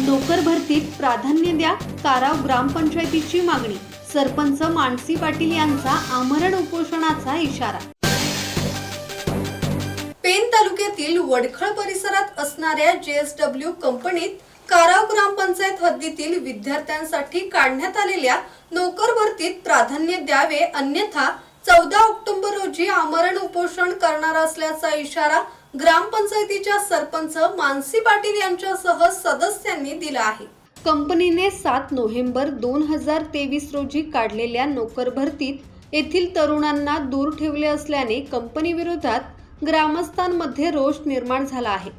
नोकर भरतीत प्राधान्य द्या काराव ग्रामपंचायतीची मागणी. सरपंच मानसी पाटील यांचा आमरण उपोषणाचा इशारा. पेन तालुक्यातील वडखळ परिसरात असणाऱ्या जेएसडब्ल्यू कंपनीत काराव ग्रामपंचायत हद्दीतील विद्यार्थ्यांसाठी काढण्यात आलेल्या नोकर भरतीत प्राधान्य द्यावे अन्यथा चौदा ऑक्टोबर रोजी आमरण उपोषण करणार असल्याचा इशारा ग्रामपंचायतीच्या सरपंच मानसी पाटील यांच्यासह सदस्यांनी दिला आहे. कंपनीने सात नोव्हेंबर दोन हजार तेवीस रोजी काढलेल्या नोकर भरतीत येथील तरुणांना दूर ठेवले असल्याने कंपनी विरोधात ग्रामस्थांमध्ये रोष निर्माण झाला आहे.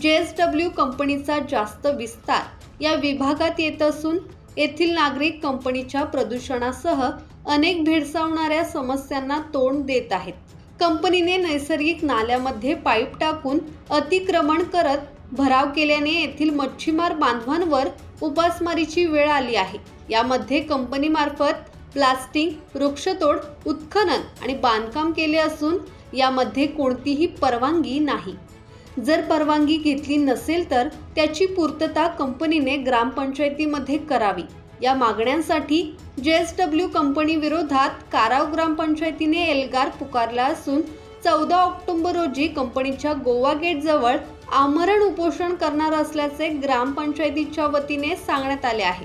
जे एस डब्ल्यू कंपनीचा जास्त विस्तार या विभागात येत असून येथील नागरिक कंपनीच्या प्रदूषणासह अनेक भेडसावणाऱ्या समस्यांना तोंड देत आहेत. कंपनीने नैसर्गिक नाल्यामध्ये पाईप टाकून अतिक्रमण करत भराव केल्याने येथील मच्छीमार बांधवांवर उपासमारीची वेळ आली आहे. यामध्ये कंपनीमार्फत प्लास्टिक वृक्षतोड उत्खनन आणि बांधकाम केले असून यामध्ये कोणतीही परवानगी नाही. जर परवानगी घेतली नसेल तर त्याची पूर्तता कंपनीने ग्रामपंचायतीमध्ये करावी. या मागण्यांसाठी जेएसडब्ल्यू कंपनी विरोधात काराव ग्रामपंचायतीने एल्गार पुकारला असून चौदा ऑक्टोबर रोजी कंपनीच्या गोवा गेटजवळ आमरण उपोषण करणार असल्याचे ग्रामपंचायतीच्या वतीने सांगण्यात आले आहे.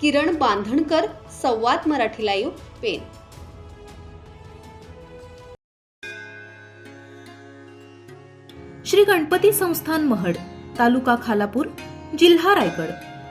किरण बांधणकर संवाद मराठी लाईव्ह पेन श्री गणपती संस्थान महड तालुका खालापूर जिल्हा रायगड.